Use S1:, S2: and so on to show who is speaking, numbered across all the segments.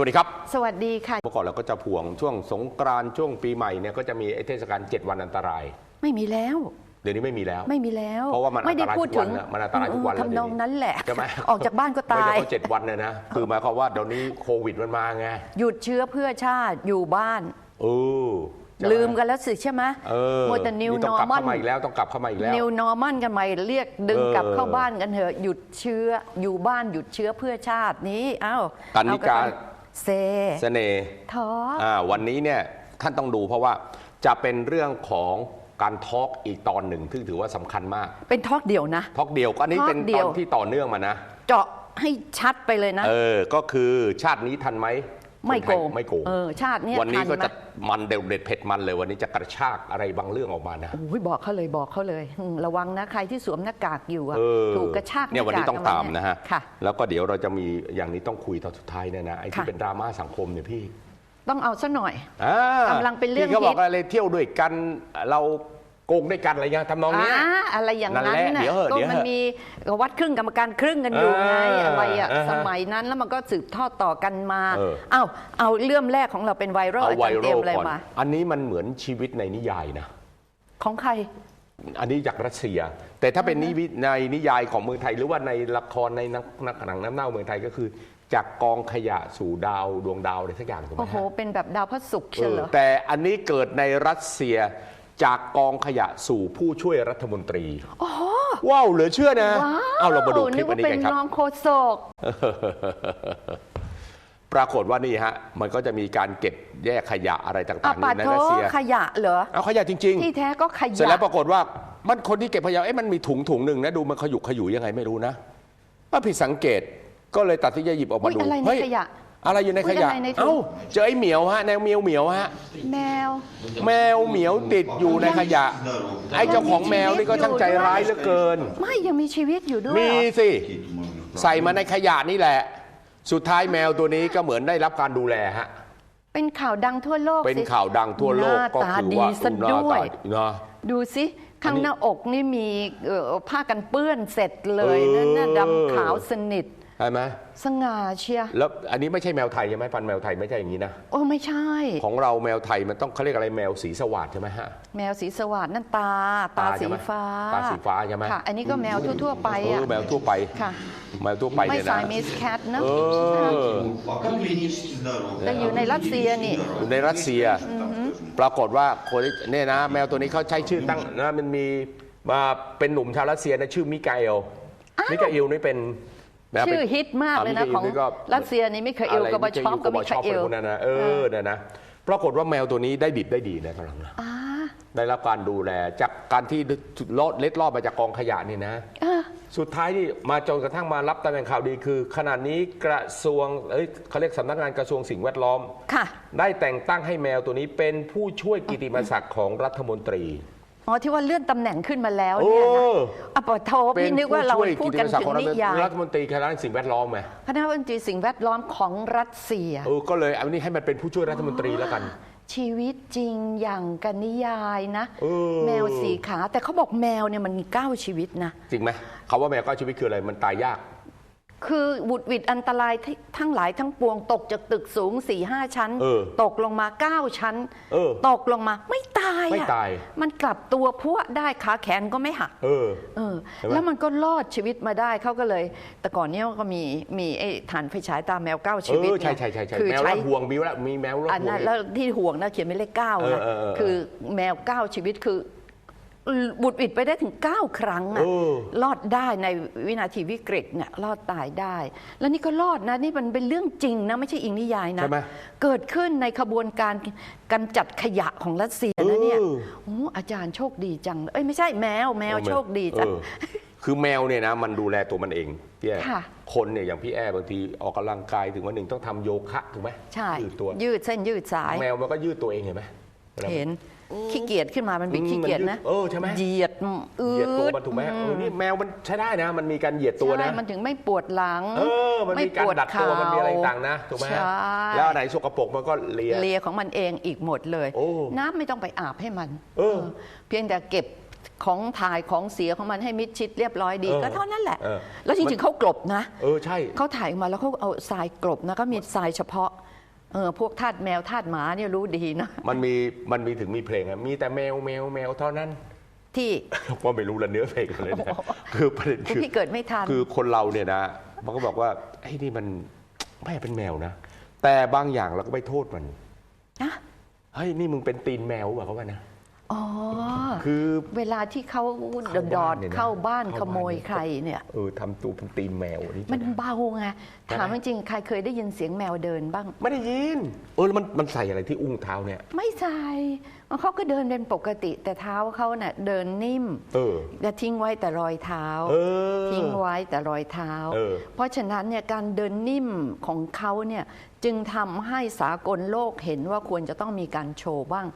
S1: สวัสดีครับ
S2: สวัสดีค่ะ
S1: เมื่อก่อนเราก็จะพวงช่วงสงกรานต์ช่วงปีใหม่เนี่ยก็จะมีไอ้เทศกาล7วันอันตราย
S2: ไม่มีแล้ว
S1: เดี๋ยวนี้ไม่มีแล้ว
S2: ไม่มีแล้ว
S1: เพราะว่ามัน
S2: ไม่ได้
S1: อันตราย
S2: พูด
S1: ทุกวั
S2: ถึ
S1: น
S2: ง
S1: น่ะมันอันตรายทุกวันแล้ว
S2: ทำนอง
S1: เดี๋ยวนี้
S2: นั้นแหละ
S1: ใช่ไหม
S2: ออกจากบ้านก็ตาย
S1: ไม่ใช่เจ็ดวันเนี่ยนะคือหมายความว่าเดี๋ยวนี้โควิดมันมาไง
S2: หยุดเชื้อเพื่อชาติอยู่บ้าน
S1: เออใช่ไห
S2: ลืมกันแล้วสิใช่ไหม
S1: เออ
S2: มัวแต่นิว
S1: ต้
S2: น
S1: อง
S2: อก
S1: ลับ
S2: ร์มอ
S1: เข้ามาอีกแล้วต้องกลับเข้ามาอีกแล้ว
S2: นิวนอร์มันกันใหม่เรียกดึง
S1: เออก
S2: ลับเข้าบ้านกันเถอะหยุดเชื้ออยู่บ้านหยุดเชื้อเพื่อชาตินี้เอ้า
S1: กันนิกา
S2: เอเซ
S1: เสน่ห์
S2: ทอ
S1: อ่าวันนี้เนี่ยท่านต้องดูเพราะว่าจะเป็นเรื่องของการทอล์กอีกตอนหนึ่งซึ่งถือว่าสำคัญมาก
S2: เป็นทอกเดี่ยวนะ
S1: ทอล์กเดียวก็อันนี้
S2: ทอล์ก
S1: เป็น
S2: เดี่
S1: ต
S2: ย
S1: อ
S2: ว
S1: นที่ต่อเนื่องมานะ
S2: เจาะให้ชัดไปเลยนะ
S1: เออ ก็คือชาตินี้ทันไหม
S2: ไม่โกง
S1: คนทยไม่โกง
S2: เออชาติเนี้ย
S1: วันนี้
S2: ทัน
S1: ก็
S2: ไหม
S1: จะมันเด็ดเด็ดเผ็ดมันเลยวันนี้จะกระชากอะไรบางเรื่องออกมานะ
S2: โอ้ยบอกเขาเลยบอกเขาเลยอืมระวังนะใครที่สวมหน้ากากอยู่อะ
S1: เออ
S2: ถูกกระชาก
S1: เนี่ยวันนี้
S2: หาก
S1: ต้องตามนะฮะ
S2: ค่ะ
S1: แล้วก็เดี๋ยวเราจะมีอย่างนี้ต้องคุยตอนสุดท้ายเนี่ยนะไอ้ที่
S2: ค่ะ
S1: เป็นดราม่าสังคมเนี่ยพี่
S2: ต้องเอาซะหน่อย
S1: อ่ากำ
S2: ลังเป็นเรื่อง
S1: ที่เขาบอก
S2: ฮิต
S1: อะไรเที่ยวด้วยกันเรา โกงด้วยกันอะไรเงี้ยทำนองเนี้ย
S2: อ่าอะไรอย่างนั้น
S1: นั่นแหละ
S2: น่ะ
S1: เดี๋ยวเหอะ
S2: ก็
S1: เดี๋ยวเห
S2: มัน
S1: อะ
S2: มีวัดครึ่งกรรมการครึ่งกันอยู่ไง
S1: เอออ
S2: อะไรอะ
S1: อ่าฮะ
S2: สมัยนั้นแล้วมันก็สืบทอดต่อกันมา
S1: เออ
S2: เอาเอาเรื่องแรกของเราเป็นไวรัล
S1: เอา
S2: อา
S1: ไว
S2: จารย์เต
S1: รั
S2: รีย
S1: ล
S2: มอะไร
S1: ก่อน
S2: มา
S1: อันนี้มันเหมือนชีวิตในนิยายนะ
S2: ของใคร
S1: อันนี้จากรัสเซีย แต่ถ้าเป็นนิวิในนิยายของเมืองไทย หรือว่าในละครในนักนักหนังน้ำเน่าเมืองไทยก็คือ จากกองขยะสู่ดาวดวงดาวอะไรสักอย่างถูกไหม
S2: โอ้โห
S1: ฮะ
S2: เป็นแบบดาวพระศุกร์
S1: เอ
S2: เชียว
S1: อ
S2: เหรอ
S1: แต่อันนี้เกิดในรัสเซีย จากกองขยะสู่ผู้ช่วยรัฐมนตรีว้าวเหลือเชื่อนะ
S2: ว้าว
S1: เอาเรามาดูคลิ
S2: นึ
S1: ป
S2: ก
S1: อั
S2: ว่าน
S1: นี้
S2: เป็
S1: กันนครับ
S2: รองโฆษก
S1: ปรากฏว่านี่ฮะ มันก็จะมีการเก็บแยกขยะอะไรต่า
S2: อะ
S1: งๆ
S2: ปา
S1: ใน
S2: โท
S1: รัสเซีย
S2: ขยะเหรอ
S1: เอาขยะจริง
S2: ที่แท้ก็ข
S1: ๆเสร็จ
S2: ยะ
S1: แล้วปรากฏว่ามันคนที่เก็บขยะเอ๊ะมันมีถุงถุงหนึ่งนะดูมันขยุกขยุยยังไงไม่รู้นะว่าผิดสังเกตก็เลยตัดสินใจหยิบออกมา
S2: อุ๊ย
S1: ดู
S2: อะไรใน
S1: เฮ้ย
S2: ขยะ
S1: อะไรอยู่ในขยะ
S2: อุ๊ยอะไรในถุง
S1: เอ้าเจอไอ้เหมียวฮะแนวเหมียวเหมียวฮะ
S2: แมว
S1: แมวเหมียวติดอยู่ในขยะ ไอ้เจ้าของแมวนี่ก็ช่างใจร้ายเหลือเกิน
S2: ไม่ยังมีชีวิตอยู่ด้วย
S1: มี
S2: เหรอ
S1: สิ ใส่มาในขยะนี่แหละ สุดท้ายแมวตัวนี้ก็เหมือนได้รับการดูแลฮะ
S2: เป็นข่าวดังทั่วโลก
S1: เป็น
S2: สิ
S1: ข่าวดังทั่วโลก
S2: หน้า
S1: ก็
S2: ตา
S1: คือ
S2: ดี
S1: ว่า
S2: ซะ
S1: หน้า
S2: ด้วย
S1: ตาเนาะ
S2: ดูสิข้าง
S1: อันนี้
S2: หน้าอกนี่มีเอ่อผ้ากันเปื้อนเสร็จเลยนั่นน่ะ
S1: เออ
S2: ดำขาวสนิท
S1: ใช่ไหม
S2: สง่าเชีย
S1: แล้วอันนี้ไม่ใช่แมวไทยใช่ไหมฟันแมวไทยไม่ใช่อย่างนี้นะ
S2: โอ้ไม่ใช่
S1: ของเราแมวไทยมันต้องเขาเรียกอะไรแมวสีสว่างใช่ไหมฮะ
S2: แมวสีสว่างนั่นตา ตาสีฟ้า
S1: ตาสีฟ้าใช่ไหม
S2: ค่ะอันนี้ก็แมวทั่วๆไป
S1: อะแมวทั่วไป
S2: ค่ะ
S1: แมวทั่วไปเนี่ยนะไม่สา
S2: ยมิสแคทนะแต่อยู่ในรัสเซียนี่
S1: อยู่ในรัสเซีย ปรากฏว่าคนเนี่ยนะ แมวตัวนี้เขาใช้ชื่อตั้งนะมันมีมาเป็นหนุ่มชาวรัสเซียนะชื่อมิกาเอลมิกาเอลนี่เป็น นะ
S2: ชื่อ
S1: เป็น
S2: ฮิตมากเลยนะ
S1: มิ
S2: ของ
S1: ก็
S2: รัสเซียนี่มิคาเอละ
S1: ไร
S2: กอบาชอฟกับมิคาเอล
S1: พวกนั้นนะเออเนี่ยนะปรากฏว่าแมวตัวนี้ได้ดิบได้ดีนะกำลังนะ
S2: อ่า
S1: ได้รับการดูแลจากการที่ลอดเล็ดลอดมาจากกองขยะนี่นะ
S2: อ่า
S1: สุดท้ายนี่มาจนกระทั่งมารับตำแหน่งข่าวดีคือ ขณะนี้กระทรวงเอ้ยเขาเรียกสำนักงานกระทรวงสิ่งแวดล้อม
S2: ค่ะ
S1: ได้แต่งตั้งให้แมวตัวนี้เป็นผู้ช่วยกิติมศักดิ์ของรัฐมนตรี
S2: อ๋อที่ว่าเลื่อนตำแหน่งขึ้นมาแล้ว
S1: โอ้
S2: เนี่ยนะอะปะโทพี่นึกว่าเราพูดกันถึงนิยาย
S1: รัฐมนตรีคณะสิ่งแวดล้อมไง
S2: คณะรัฐมนตรีสิ่งแวดล้อมของรัสเซีย
S1: เออก็เลยเอานี้ให้มันเป็นผู้ช่วยรัฐมนตรีแล้วกัน
S2: ชีวิตจริงอย่างกันนิยายนะ
S1: เออ
S2: แมวสีขาแต่เขาบอกแมวเนี่ยมันมีเก้าชีวิตนะ
S1: จริงไหมคำว่าแมวก็ชีวิตคืออะไรมันตายยาก
S2: คือบุดหวิดอันตรายที่ทั้งหลายทั้งปวง ตกจากตึกสูง4ี่ห้าชั้น
S1: เออ
S2: ตกลงมาเก้าชั้น
S1: เออ
S2: ตกลงมาไม่ตายอะ
S1: ไม่ตาย
S2: มันกลับตัวพวได้ขาแขนก็ไม่หัก
S1: เออ
S2: เออ
S1: ใช่ไหม
S2: แล้วมันก็รอดชีวิตมาได้เขาก็เลย แต่ก่อนเนี้ยก็มีมีไอ้ฐานไฟฉายตาแมวเก้า
S1: เอ
S2: ชีวิต
S1: อใช่
S2: ไง
S1: ใช่ใช่ใช่
S2: คือ
S1: แมว
S2: ใช้
S1: ละห่วงมีแล้วมีแมวละ
S2: อัน
S1: ห่วง
S2: นั้นแล้วที่ห่วงนะเขียนไม่เลขเก้านะ
S1: เออเออเออ
S2: คือแมวเก้าชีวิตคือ บุดหวิดไปได้ถึง 9 ครั้งอะ
S1: เออ
S2: รอดได้ในวินาทีวิกฤตเนี่ยรอดตายได้ แล้วนี่ก็รอดนะนี่มันเป็นเรื่องจริงนะไม่ใช่อิงนิยายนะ
S1: ใช่ไหม
S2: เกิดขึ้นในขบวนการกำจัดขยะของรัสเซียนะเนี่ย
S1: เออ
S2: โอ้อาจารย์โชคดีจัง เอ้ยไม่ใช่แมวแมว
S1: เอา
S2: โชคดีจัง
S1: เออคือแมวเนี่ยนะมันดูแลตัวมันเองพี่แอ
S2: ค่ะ
S1: คนเนี่ยอย่างพี่แอบางทีออกกำลังกายถึงวันหนึ่งต้องทำโยคะถูกไหม
S2: ใช่
S1: ยืดตัว
S2: ยืดเส้นยืดสาย
S1: แมวมันก็ยืดตัวเองเห็นไหมวลา
S2: เห็น ขี้เกียจขึ้นมามันบิด
S1: อืม
S2: ขี้เกียจ
S1: มันยืด
S2: นะ
S1: เออใช่ไหม
S2: เหยียดอื
S1: เหยียดตัว
S2: ด
S1: มันถูกไหมเออนี่แมวมันใช้ได้นะ มันมีการเหยียดตัวนะ
S2: ใช่มันถึงไม่ปวดหลัง
S1: เออมันมีการดัดตัวมันมีอะไรต่างๆนะถูกไหมฮะ
S2: ใช่
S1: แล้วอันไหนสกปรกมันก็เลีย
S2: เลียของมันเองอีกหมดเลย
S1: โอ้
S2: น้ำไม่ต้องไปอาบให้มัน
S1: เออ
S2: เพียงแต่เก็บของถ่ายของเสียของมันให้มิดชิดเรียบร้อยดี
S1: เออ
S2: ก็เท่านั้นแหละ
S1: เออ
S2: แล้วจริงๆเขากลบนะ
S1: เออใช่
S2: เขาถ่ายออกมาแล้วเขาเอาทรายกลบนะก็มีทรายเฉพาะ เออพวกทาสแมวทาสหมาเนี่ยรู้ดีนะ
S1: มันมีมันมีถึงมีเพลงอะมีแต่แมวแมวแมวเท่านั้น
S2: ที่
S1: ว่าไม่รู้ละเนื้อเพลงอะไรนะคือประเด็น
S2: คุณ
S1: คือ
S2: พี่เกิดไม่ทัน
S1: คือคนเราเนี่ยนะ มันก็บอกว่าไอ้นี่มันไม่เป็นแมวนะ แต่บางอย่างเราก็ไม่โทษมัน
S2: นะ
S1: เฮ้ยนี่มึงเป็นตีนแมวแบบเขาว่านะ
S2: อ๋อ
S1: คือ
S2: เวลาที่เขาดอด
S1: เข้า
S2: อ
S1: บ้า
S2: ด
S1: นเนี่ยนะ
S2: เข้าบ้าน
S1: เข้า
S2: ขโมย
S1: บ้านเนี่ย
S2: ใครเนี่ย
S1: เออทำตัวเป็นตีนแมวอันนี้
S2: มันเบาไง
S1: ใช่ไหม
S2: ถามจริงๆใครเคยได้ยินเสียงแมวเดินบ้าง
S1: ไม่ได้ยิน เออแล้วมันมันใส่อะไรที่อุ้งเท้าเนี่ย
S2: ไม่ใส่ เขาก็เดินเป็นปกติแต่เท้าเขาเน่ะเดินนิ่ม
S1: เออ
S2: จะทิ้งไว้แต่รอยเท้า
S1: เออ
S2: ทิ้งไว้แต่รอยเท้า
S1: เออ
S2: เพราะฉะนั้นเนี่ยการเดินนิ่มของเขาเนี่ยจึงทำให้สากลโลกเห็นว่าควรจะต้องมีการโชว์บ้าง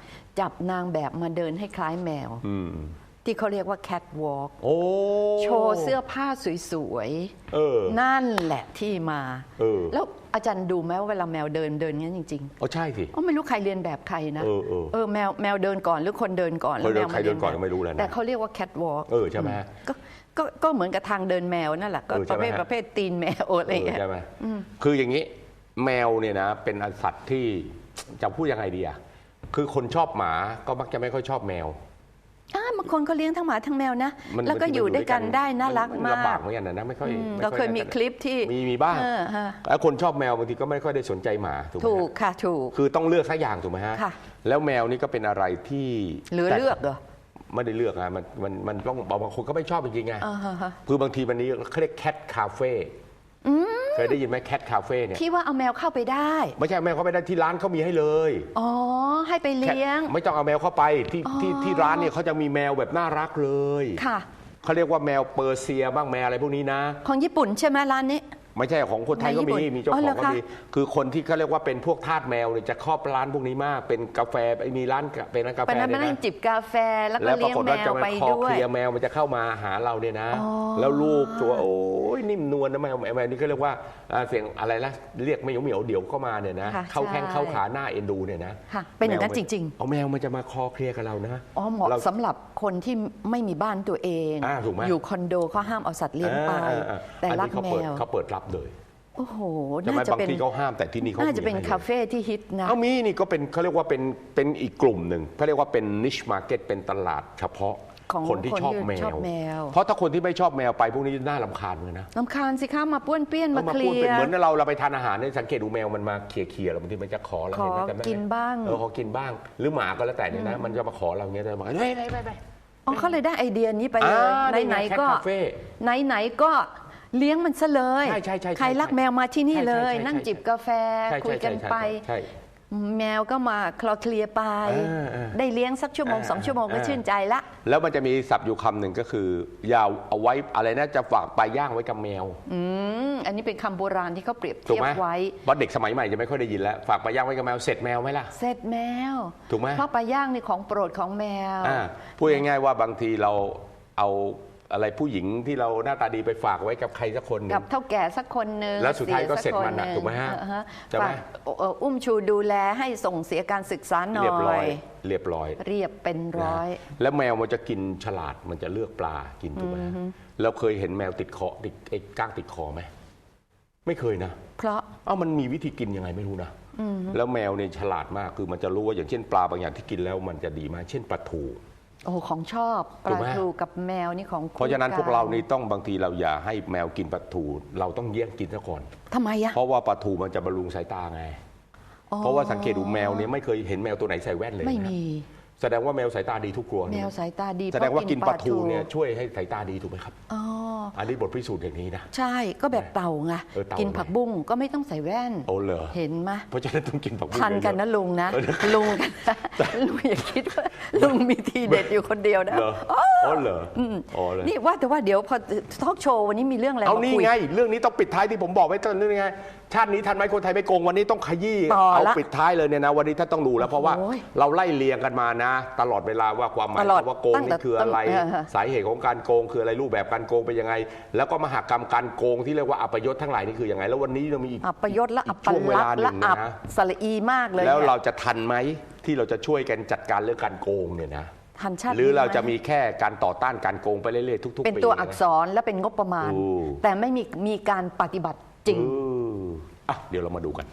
S2: จับนางแบบมาเดินให้คล้ายแมว
S1: อืม
S2: ที่เขาเรียกว่า catwalk
S1: โอ้
S2: โชว์เสื้อผ้าสวย
S1: เออ
S2: ๆนั่นแหละที่มา
S1: เออ
S2: แล้วอาจารย์ดูไหมว่าเวลาแมวเดินเดินงั้นจริง
S1: โอ้ใช่สิ
S2: ๆอ๋อไม่รู้ใครเรียนแบบใครนะ
S1: เออเออ
S2: เออแมวแมวเดินก่อนหรือคนเดินก่อนแล้ว
S1: คนเดิน
S2: แมว
S1: ใครเดินก่อน
S2: แบบ
S1: ก็ไม่รู้แล้วนะ
S2: แต่เขาเรียกว่า catwalk
S1: เออใช่ไหม
S2: ก็ก็ก็เหมือนกับทางเดินแมวนั่นแหละก็
S1: เออใช่
S2: ประ
S1: ไหม
S2: เภท
S1: ฮะ
S2: ประเภทตีนแมวอะไรอย่าง
S1: เอ
S2: เงี้
S1: อยใช่ไหมคืออย่างนี้ แมวเนี่ยนะเป็นสัตว์ที่ จะพูดยังไงดีอะคือคนชอบหมาก็มักจะไม่ค่อยชอบแมว
S2: อ่าบางคนก็เลี้ยงทั้งหมาทั้งแมวนะ
S1: มัน
S2: แล้วก็อยู่ด้วยกันได้น่ารัก
S1: น
S2: มา
S1: ลำบาก
S2: ก
S1: เหมือนกันนะไม่ค่อย
S2: อืม
S1: ไเรา
S2: เคยมี
S1: นั่น
S2: คลิปที่
S1: มีมีบ้าง
S2: เออฮะ
S1: แล้วคนชอบแมวบางทีก็ไม่ค่อยได้สนใจหมาถูกไหม
S2: ถูก
S1: ฮะ
S2: ค่ะถูก
S1: คือต้องเลือกสักอย่างถูกไหมฮะ
S2: ค่ะ
S1: แล้วแมวนี่ก็เป็นอะไรที่
S2: เหลือ
S1: แต่
S2: เลือกเหรอ
S1: ไม่ได้เลือกอะมันมันมันต้องบางคนก็ไม่ชอบจริงๆไง
S2: อ่าฮะฮะ
S1: คือบางทีวันนี้เขาเรียกแคทคาเฟ่ เคยได้ยินไหมแคทคาเฟ่เนี่ย
S2: ที่ว่าเอาแมวเข้าไปได้
S1: ไม่ใช่แมวเขาไปได้ที่ร้านเขามีให้เลย
S2: อ๋อ ให้ไปเลี้ยง
S1: ไม่ต้องเอาแมวเข้าไปที่
S2: อ๋อ
S1: ที่ที่ร้านเนี่ยเขาจะมีแมวแบบน่ารักเลย
S2: ค่ะ
S1: เขาเรียกว่าแมวเปอร์เซียบ้างแมวอะไรพวกนี้นะ
S2: ของญี่ปุ่นใช่ไหมร้านนี้
S1: ไม่ใช่ของคนไทยก็
S2: ในญี่
S1: มี
S2: ปุ่น
S1: มีเจ้า
S2: อ๋
S1: ข
S2: อเหร
S1: อ
S2: อง
S1: ก็
S2: คะ
S1: มีคือคนที่เขาเรียกว่าเป็นพวกทาสแมวเนี่ยจะครอบร้านพวกนี้มาก เป็นกาแฟมีร้านกาเป็นร้านกาแฟ
S2: ไปนั้น
S1: เนี่
S2: มายนั่ง
S1: นะ
S2: จิบกาแฟแล้วก็
S1: แล้วป
S2: เลี้
S1: ราย
S2: ง
S1: กฏ
S2: แม
S1: ว่าจะ
S2: ว
S1: มา
S2: ไป
S1: คอ
S2: ด้ว
S1: เค
S2: ย
S1: ลียร์แมวมันจะเข้ามาหาเราเนี่ยนะ
S2: อ๋อ
S1: แล้วลูกตัวโอ้ยนิ่มนวลนะแมวแมวนี่เขาเรียกว่าอ่าเสียงอะไรละเรียกไม่เหมียวเหมียวเดี๋ยวเข้ามาเนี่ยนะ
S2: ค่ะ
S1: เข้าแข้ง
S2: ใช่
S1: เข้าขาหน้าเอ็นดูเนี่ยนะ
S2: ค่ะ เป็นอย่างนั้น
S1: แมวมั
S2: จริง
S1: เอาแมวมันจะมาคอเคลียร์กับเรานะ
S2: อ๋อเหมาะ
S1: เรา
S2: สำหรับคนที่ไม่มีบ้านตัวเอง
S1: อ่าถูกไหม
S2: อยู่คอนโดเขาห้ามเอาสัตว์เลี้ยงไป
S1: อ่าอ่า
S2: แต่
S1: อัน
S2: รั
S1: นี้
S2: ก
S1: เขา
S2: แม
S1: เปิด
S2: ว
S1: เขาเปิดรับเลย
S2: โอ้โห
S1: ใช่ไหม
S2: น่าจะ
S1: บาง
S2: เป็น
S1: ทีเขาห้ามแต่ที่นี่เขา
S2: น่าจะเป็น
S1: มีให้ลย
S2: คาเฟ่ที่ฮิตนะ
S1: เอามีนี่ก็เป็นเขาเรียกว่าเป็นเป็นอีกกลุ่มหนึ่งเขาเรียกว่าเป็นนิชมาร์เก็ตเป็นตลาดเฉพาะ
S2: ของ
S1: คนที่
S2: คน
S1: ชอบ
S2: ที่
S1: แม
S2: ชอบ
S1: ว
S2: แมว
S1: เพราะถ้าคนที่ไม่ชอบแมวไปพวกนี้น่าลำคาญเลยนะ
S2: ลำคาญสิคะมาป้วนเปี้ยนมา
S1: เอามา
S2: เคลี
S1: พูด
S2: ย
S1: เป็น
S2: ร์
S1: เหมือนเราเราไปทานอาหารเนี่ยสังเกตดูแมวมันมาเคลียร์เคลียร์เราบางทีมันจะขอเรา
S2: ขอ
S1: เห็นไหมจำได้ไหม
S2: กินบ้าง
S1: เออขอกินบ้าง หรือหมาก็แล้วแต่เนี่ยนะมันจะมาขอเราอย่างเงี้ยจะมาเฮ้ยไปไปไป
S2: อ๋อเขาเลยได้ไอเดียนี้ไปเล
S1: อ่ายนี่
S2: ไห
S1: ไง
S2: นๆก็
S1: Cat Cafe
S2: ไหนๆก็ เลี้ยงมันซะเลย
S1: ใช่ใช่ใช่ใช่
S2: ใครรักแมวมาที่นี่เลย
S1: ใช่ใช่ใช่
S2: นั่งจิบกาแฟ
S1: ใช่
S2: คุย
S1: ใช่
S2: กัน
S1: ใช่
S2: ไป
S1: ใช่
S2: แมวก็มาคลอเคลียร์ไป
S1: อ่าอ่า
S2: ได้เลี้ยงสักชั่วโมง
S1: อ่า
S2: สองชั่วโมงก็
S1: อ่า
S2: ชื่นใจละ
S1: แล้วมันจะมีศัพท์อยู่คำหนึ่งก็คืออย่าเอาไว้อะไรนะจะฝากปลาย่างไว้กับแมว
S2: อืมอันนี้เป็นคำโบราณที่เขาเปรียบ
S1: ถูก
S2: เทีย
S1: ไหม
S2: บไว้
S1: เพราะเด็กสมัยใหม่จะไม่ค่อยได้ยินแล้วฝากปลาย่างไว้กับแมวเสร็จแมวไหมล่ะ
S2: เสร็จแมว
S1: ถูกไหม
S2: เพราะปลาย่างนี่ของโปรดของแมว
S1: อ่าพูดง่ายๆว่าบางทีเราเอา อะไรผู้หญิงที่เราหน้าตาดีไปฝากไว้กับใครสักคนหนึ่
S2: กับ
S1: ง
S2: เท่าแก่สักคนหนึ่ง
S1: แล้วสุดท้ายก็
S2: สี
S1: เสร็จมันน่ะ
S2: สักค
S1: ถูกไหมฮะ
S2: เออ
S1: ใช่ไหม
S2: ฝากเอ่ออุ้มชูดูแลให้ส่งเสียการศึกษาหน่
S1: เรียบร้
S2: อ
S1: อย
S2: ย
S1: เรียบร้อย
S2: เรียบเป็นร้อย
S1: นะแล้วแมวมันจะกินฉลาดมันจะเลือกปลากินถูกไหมเราเคยเห็นแมวติดคอติดไอ้ก้างติดคอไหมไม่เคยนะ
S2: เพราะ
S1: เอ้ามันมีวิธีกินยังไงไม่รู้นะแล้วแมวเนี่ยฉลาดมากคือมันจะรู้ว่าอย่างเช่นปลาบางอย่างที่กินแล้วมันจะดีมากเช่นปลาทู
S2: โอ้ของชอบป
S1: ถูก
S2: ลา
S1: ไหม
S2: ทูกับแมวนี่ของ
S1: เพราะฉะนั้น
S2: คู่
S1: พวกเรานี่ต้องบางทีเราอย่าให้แมวกินปลาทู เราต้องเยี่ยงกินซะก่อน
S2: ทำไมอะ
S1: เพราะว่าปลาทูมันจะบำรุงสายตาไง
S2: อ๋อ
S1: เพราะว่าสังเกตดูแมวเนี่ยไม่เคยเห็นแมวตัวไหนใส่แว่นเลยนะ
S2: ไม่มี
S1: แสดงว่าแมวสายตาดีทุกตัว
S2: แมวสายตาดี
S1: แสดงว่า
S2: เพระ
S1: กินปลาทูเนี่ยช่วยให้สายตาดีถูกไหมครับ
S2: อ๋อ
S1: อันนี้บทพิสูจน์อย่างนี้นะ
S2: ใช่ก็แบบเต่าไง
S1: เออเต่ากิ
S2: กินผักบุ้งก็ไม่ต้องใส่แว่น
S1: โอ้เหรอ
S2: เห็นไหม
S1: เพราะฉะนั้นต้องกินผักบุ้ง
S2: ทันกันนะ
S1: เยอ
S2: ลุงนะ
S1: เออ
S2: ลุงกันนะลุงอย่าคิดว่าลุงมีทีเด็ดอยู่คนเดียวนะ
S1: เหรออ๋อเหรออ๋อเลย
S2: นี่ว่าแต่ว่าเดี๋ยวพอทอล์กโชว์วันนี้มีเรื่องอะไร
S1: เอา
S2: มา
S1: นี่
S2: คุย
S1: ไง เรื่องนี้ต้องปิดท้ายที่ผมบอกไว้ตอนนี้ไง ชาตินี้ทันไหมคนไทยไม่โกงวันนี้ต้องขยี้
S2: ต่อ
S1: เอา
S2: ละ
S1: ปิดท้ายเลยเนี่ยนะ วันนี้ท่านต้องดูแล้วเพราะว่า
S2: โอ้ย
S1: เราไล่เรียงกันมานะตลอดเวลาว่าความหมาย
S2: ตลอด
S1: ว่าโกง
S2: ตั้งแต่
S1: นี่คืออะไร
S2: ตั้งเออ
S1: สาเหตุของการโกงคืออะไรรูปแบบการโกงเป็นยังไง แล้วก็มหากรรมการโกงที่เรียกว่าอัปยศทั้งหลายนี่คือยังไง แล้ววันนี้เรามีอีก
S2: อัปยศและ
S1: อี
S2: อั
S1: ก
S2: ป
S1: ช่วงเว
S2: ลัก
S1: ลา
S2: ษณ์
S1: หนึ่
S2: และ
S1: ง
S2: อับ
S1: นะ
S2: สระอีมากเลย
S1: แล้ว
S2: นี่ย
S1: เราจะทันไหมที่เราจะช่วยกันจัดการเรื่องการโกงเนี่ยนะ
S2: ทันชาติ
S1: หรือเรา
S2: นี้ไห
S1: จะมีแค่การต่อต้านการโกงไปเรื่อยๆทุกๆปี
S2: เป็นตัวอักษรและเป็นงบประมาณ
S1: ถูก
S2: แต่ไม่มีมีการปฏิบัติจริง
S1: เอออะเดี๋ยวเรามาดูกัน